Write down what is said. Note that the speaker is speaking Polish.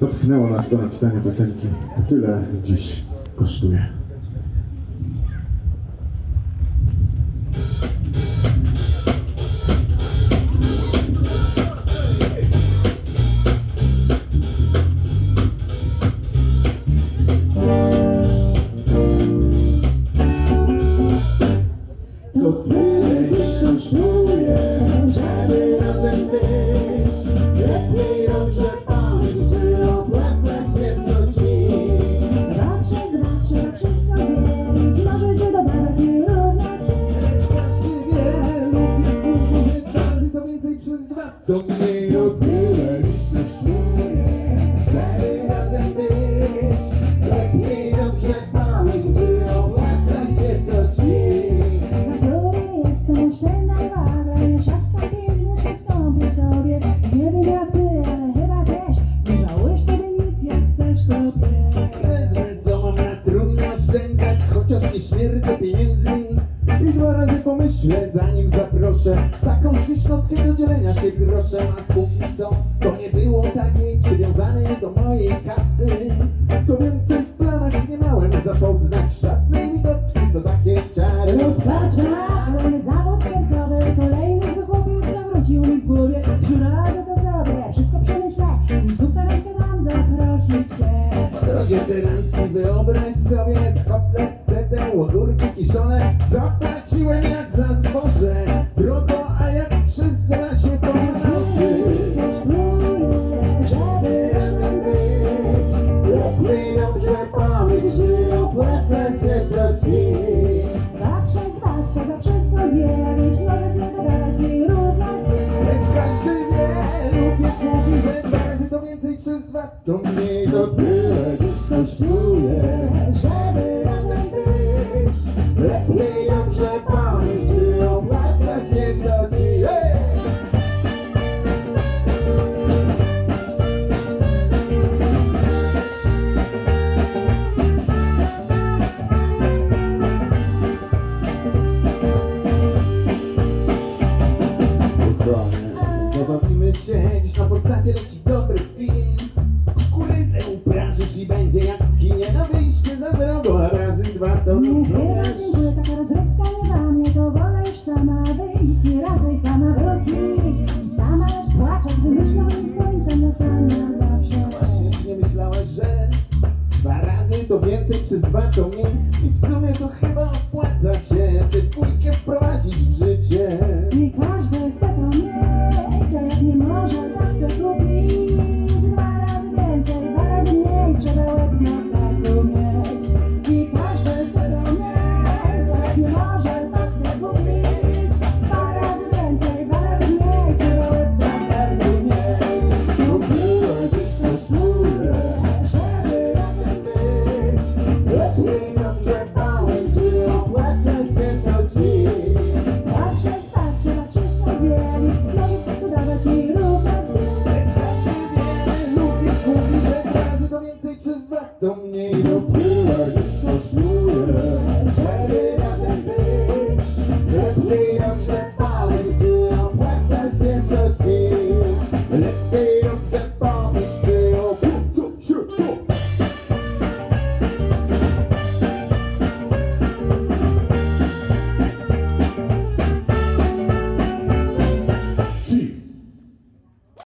Dotknęło nas to napisanie piosenki. Tyle dziś kosztuje. To tyle dziś kosztuje, dwa razy pomyślę, zanim zaproszę taką ślicznotkę do dzielenia się groszem. A póki co, to nie było takiej przywiązanej do mojej kasy. Co więcej, w planach nie miałem zapoznać żadnej migotki, co takie czary Rozpacza, kolejny zawód sercowy, kolejny zły chłopiec zawrócił mi w głowie. Trzy razy to ja wszystko przemyślę i znów na rękę dam zaprosić cię. Drogie te randki, wyobraź sobie Za Zapłaciłem jak za zboże Drogo, a jak przez dwa się pomnoży Żeby razem być Lepiej dobrze pomyśl, czy opłaca się to ci Dwa przez dwa trzeba wszystko dzielić, może cię dodawać i równać się. Lecz każdy wie, lub jest mówi, że dwa razy to więcej przez dwa. To to Lepiej dobrze pomyśl, czy opłaca się ci Hey! Zabawimy się, dziś na Polsacie leci dobry film na zawsze. Właśnie czy nie myślałeś, że Dwa razy to więcej przez dwa to mniej I w sumie to chyba opłaca się Tę dwójkę wprowadzić w życie 等你。